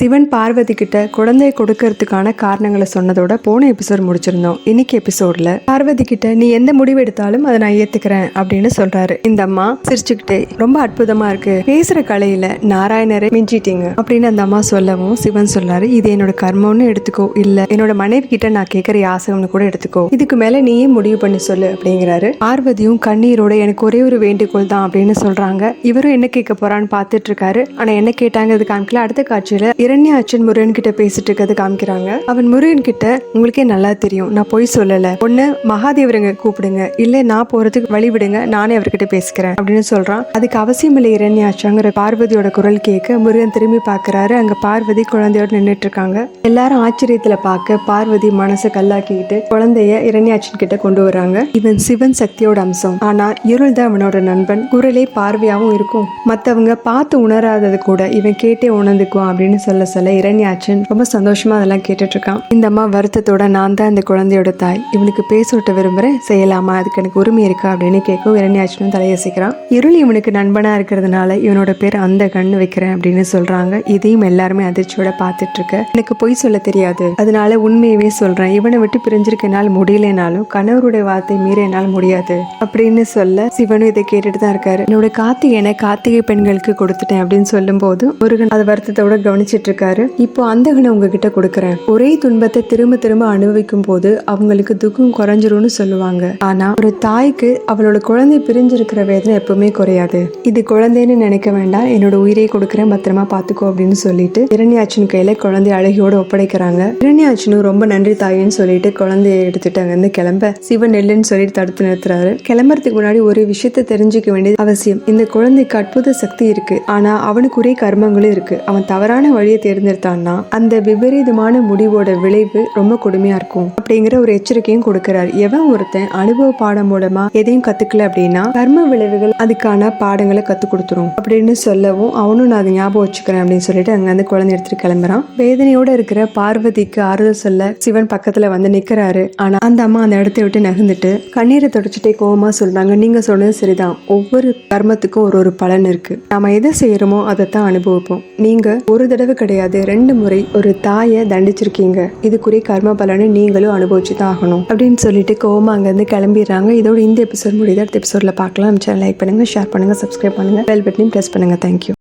சிவன் பார்வதி கிட்ட குழந்தையை கொடுக்கறதுக்கான காரணங்களை சொன்னதோட போன எபிசோட் முடிச்சிருந்தோம். இன்னைக்கு எபிசோட்ல பார்வதி கிட்ட நீ எந்த முடிவு எடுத்தாலும் அதை நான் ஏத்துக்கிறேன் அப்படின்னு சொல்றாரு. இந்த அம்மா சிரிச்சுக்கிட்டே ரொம்ப அற்புதமா இருக்கு. பேசுற கலையில நாராயணரை மிஞ்சிட்டீங்க. அப்படின்னு அந்த அம்மா சொல்லவும் சிவன் சொல்றாரு இது என்னோட கர்மம்னு எடுத்துக்கோ. இல்ல என்னோட மனைவி கிட்ட நான் கேட்கற யாசகம்னு கூட எடுத்துக்கோ. இதுக்கு மேல நீயே முடிவு பண்ணி சொல்லு அப்படிங்கிறாரு. பார்வதியும் கண்ணீரோட எனக்கு ஒரே ஒரு வேண்டுகோள் தான் அப்படின்னு சொல்றாங்க. இவரும் என்ன கேட்க போறான்னு பார்த்துட்டு இருக்காரு. ஆனா என்ன கேட்டாங்கிறது காமிக்கல. அடுத்த காட்சியில இரண்ய அச்சன் முருகன் கிட்ட பேசிட்டு இருக்கிறது காமிக்கிறாங்க. அவன் முருகன் கிட்ட உங்களுக்கே நல்லா தெரியும். நான் பொய் சொல்லல. ஒண்ணு மகாதேவருங்க கூப்பிடுங்க. இல்ல நான் போறதுக்கு வழி விடுங்க. நானே அவர்கிட்ட பேசிக்கிறேன். அப்படின்னு சொல்றான். அதுக்கு அவசியம் இல்லை இரண்யாச்சாங்கிற பார்வதியோட குரல் கேட்க முருகன் திரும்பி பார்க்கறாரு அங்க பார்வதி குழந்தையோட நின்றுட்டு இருக்காங்க. எல்லாரும் ஆச்சரியத்துல பார்க்க பார்வதி மனசை கல்லாக்கிக்கிட்டு குழந்தைய இரண்யாச்சன் கிட்ட கொண்டு வராங்க இவன் சிவன் சக்தியோட அம்சம். ஆனா இருள் தான் அவனோட நண்பன். குரலே பார்வையாவும் இருக்கும். மத்தவங்க பார்த்து உணராதது கூட இவன் கேட்டே உணர்ந்துக்குவான் அப்படின்னு சொல்ல சொல்ல இரண்யாச்சன் ரொம்ப சந்தோஷமா அதெல்லாம் கேட்டுட்டு இருக்கான் இந்த அம்மா வருத்தத்தோட நான் தான் இந்த குழந்தையோட தாய். இவனுக்கு பேச விரும்புறேன். செய்யலாமா? அதுக்கு எனக்கு உரிமை இருக்கா? அப்படின்னு கேட்கும் இரண்யாச்சனும் தலையசிக்கிறான். இருள் இவனுக்கு நண்பனா இருக்கிறதுனால இவனோட பேர் அந்த கண்ணு வைக்கிறேன் அப்படின்னு சொல்றாங்க. இதையும் எல்லாருமே அதிர்ச்சியோட பார்த்துட்டு இருக்க எனக்கு பொய் சொல்ல தெரியாது. அதனால உண்மையவே சொல்றேன். இவனை விட்டு பிரிஞ்சிருக்க என்னால் முடியலனாலும் கணவருடைய வார்த்தை மீறி என்னால் முடியாது. அப்படின்னு சொல்ல சிவனும் இதை கேட்டுட்டு தான் இருக்காரு. என்னோட கார்த்திகேயனை கார்த்திகை பெண்களுக்கு கொடுத்துட்டேன் அப்படின்னு சொல்லும் போது முருகன் அது வருத்தத்தோட கவனிச்சு கவனிச்சிட்டு இருக்காரு இப்போ அந்தகனை உங்ககிட்ட கொடுக்குறேன். ஒரே துன்பத்தை திரும்ப திரும்ப அனுபவிக்கும் போது அவங்களுக்கு துக்கம் குறைஞ்சிரும்னு சொல்லுவாங்க. ஆனா ஒரு தாய்க்கு அவளோட குழந்தை பிரிஞ்சிருக்கிற வேதனை எப்பவுமே குறையாது. இது குழந்தைன்னு நினைக்க வேண்டாம். என்னோட உயிரை கொடுக்குறேன். பத்திரமா பாத்துக்கோ அப்படின்னு சொல்லிட்டு இரணியாச்சின் கையில குழந்தை அழகியோட ஒப்படைக்கிறாங்க. இரண்யாச்சனும் ரொம்ப நன்றி தாயின்னு சொல்லிட்டு குழந்தைய எடுத்துட்டு அங்கிருந்து கிளம்ப சிவன் நெல்லுன்னு சொல்லிட்டு தடுத்து நிறுத்துறாரு. கிளம்புறதுக்கு முன்னாடி ஒரு விஷயத்தை தெரிஞ்சுக்க வேண்டியது அவசியம். இந்த குழந்தைக்கு அற்புத சக்தி இருக்கு. ஆனா அவனுக்கு ஒரே கர்மங்களும் இருக்கு. அவன் தவறான வழி வழியை தேர்ந்தெடுத்தான்னா அந்த விபரீதமான முடிவோட விளைவு ரொம்ப கொடுமையா இருக்கும். அப்படிங்கிற ஒரு எச்சரிக்கையும் கொடுக்கிறார். எவன் ஒருத்தன் அனுபவ பாடம் மூலமா எதையும் கத்துக்கல அப்படின்னா கர்ம விளைவுகள் அதுக்கான பாடங்களை கத்து கொடுத்துரும். அப்படின்னு சொல்லவும் அவனும் நான் அதை ஞாபகம் வச்சுக்கிறேன் அப்படின்னு சொல்லிட்டு அங்க அந்த குழந்தை எடுத்துட்டு கிளம்புறான். வேதனையோட இருக்கிற பார்வதிக்கு ஆறுதல் சொல்ல சிவன் பக்கத்துல வந்து நிக்கிறாரு. ஆனா அந்த அம்மா அந்த இடத்தை விட்டு நகர்ந்துட்டு கண்ணீரை தொடச்சிட்டே கோபமா சொல்றாங்க. நீங்க சொன்னது சரிதான். ஒவ்வொரு கர்மத்துக்கும் ஒரு ஒரு பலன் இருக்கு. நாம எதை செய்யறோமோ அதைத்தான் அனுபவிப்போம். நீங்க ஒரு தடவை கிடையாது. ரெண்டு முறை ஒரு தாயை தண்டிச்சிருக்கீங்க. இதுக்குரிய கர்ம பலனை நீங்களும் அனுபவிச்சு தான் ஆகணும். அப்படின்னு சொல்லிட்டு கோவமா அங்கேருந்து கிளம்பிடுறாங்க. இதோட இந்த எபிசோட் முடியுது. அடுத்த எபிசோட்ல பார்க்கலாம். சேனல் லைக் பண்ணுங்க ஷேர் பண்ணுங்க சப்ஸ்கிரைப் பண்ணுங்க. பெல் பட்டனையும் ப்ரெஸ் பண்ணுங்க. Thank you